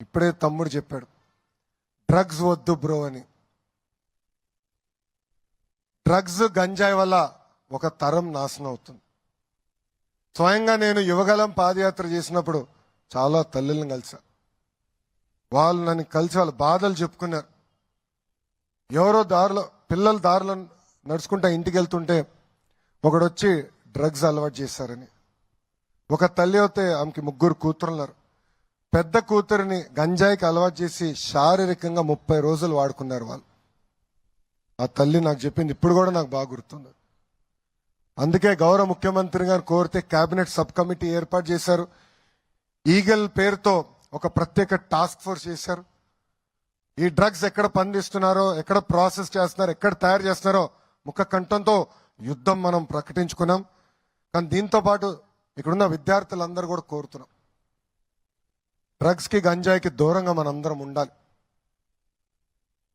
ఇప్పుడే తమ్ముడు చెప్పాడు డ్రగ్స్ వద్దు బ్రో అని. డ్రగ్స్ గంజాయి వల్ల ఒక తరం నాశనం అవుతుంది. స్వయంగా నేను యువగలం పాదయాత్ర చేసినప్పుడు చాలా తల్లులను కలిసా. వాళ్ళు నన్ను కలిసి వాళ్ళ బాధలు చెప్పుకున్నారు. ఎవరో దారిలో పిల్లలు దారిలో నడుచుకుంటా ఇంటికి వెళ్తుంటే ఒకడు వచ్చి డ్రగ్స్ అలవాటు చేశారని. ఒక తల్లి అయితే ఆమెకి ముగ్గురు కూతురున్నారు. పెద్ద కూతురిని గంజాయికి అలవాటు చేసి శారీరకంగా ముప్పై రోజులు వాడుకున్నారు వాళ్ళు. ఆ తల్లి నాకు చెప్పింది ఇప్పుడు కూడా నాకు బాగా గుర్తుంది. అందుకే గౌరవ ముఖ్యమంత్రి గారు కోరితే కేబినెట్ సబ్ కమిటీ ఏర్పాటు చేశారు. ఈగల్ పేరుతో ఒక ప్రత్యేక టాస్క్ ఫోర్స్ చేశారు. ఈ డ్రగ్స్ ఎక్కడ పండిస్తున్నారో ఎక్కడ ప్రాసెస్ చేస్తున్నారో ఎక్కడ తయారు చేస్తున్నారో ముఖ కంఠంతో యుద్ధం మనం ప్రకటించుకున్నాం. కానీ దీంతో పాటు ఇక్కడున్న విద్యార్థులందరూ కూడా కోరుతున్నాం. డ్రగ్స్కి గంజాయికి దూరంగా మనందరం ఉండాలి.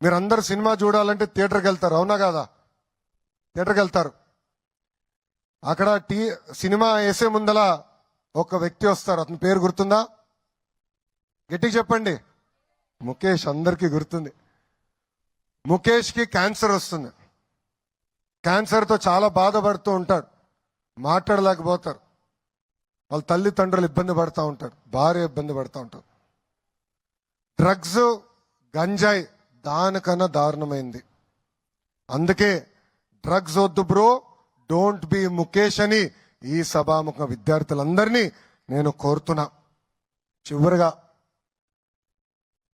మీరందరూ సినిమా చూడాలంటే థియేటర్కి వెళ్తారు అవునా కాదా? థియేటర్కి వెళ్తారు. అక్కడ టీ సినిమా వేసే ముందల ఒక వ్యక్తి వస్తారు అతని పేరు గుర్తుందా? గట్టిగా చెప్పండి. ముఖేష్ అందరికీ గుర్తుంది. ముఖేష్కి క్యాన్సర్ వస్తుంది. క్యాన్సర్తో చాలా బాధపడుతూ ఉంటాడు. మాట్లాడలేకపోతారు. వాళ్ళ తల్లిదండ్రులు ఇబ్బంది పడతా ఉంటారు భార్య ఇబ్బంది పడతా ఉంటారు. డ్రగ్స్ గంజాయి దానికన్నా దారుణమైంది. అందుకే డ్రగ్స్ వద్దు బ్రో డోంట్ బి ముఖేష్ అని ఈ సభాముఖ విద్యార్థులందరినీ నేను కోరుతున్నా. చివరిగా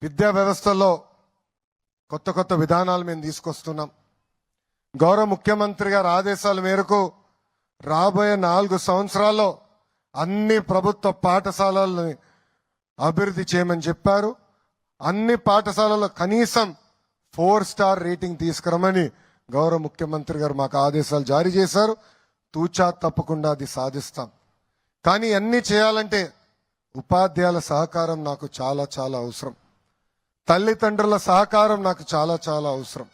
విద్యా వ్యవస్థలో కొత్త కొత్త విధానాలు మేము తీసుకొస్తున్నాం. గౌరవ ముఖ్యమంత్రి గారి ఆదేశాల మేరకు రాబోయే నాలుగు సంవత్సరాల్లో అన్ని ప్రభుత్వ పాఠశాలల్ని అభివృద్ధి చేయమని చెప్పారు. అన్ని పాఠశాలలో కనీసం ఫోర్ స్టార్ రేటింగ్ తీసుకురమని గౌరవ ముఖ్యమంత్రి గారు మాకు ఆదేశాలు జారీ చేశారు. తూచా తప్పకుండా అది సాధిస్తాం. కానీ అన్ని చేయాలంటే ఉపాధ్యాయుల సహకారం నాకు చాలా చాలా అవసరం. తల్లిదండ్రుల సహకారం నాకు చాలా చాలా అవసరం.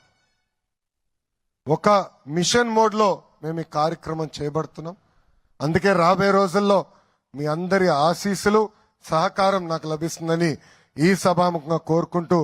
ఒక మిషన్ మోడ్లో మేము ఈ కార్యక్రమం చేపడుతున్నాం. అందుకే రాబోయే రోజుల్లో మీ అందరి ఆశీస్సులు సహకారం నాకు లభిస్తుందని ఈ సభాముఖంగా కోరుకుంటూ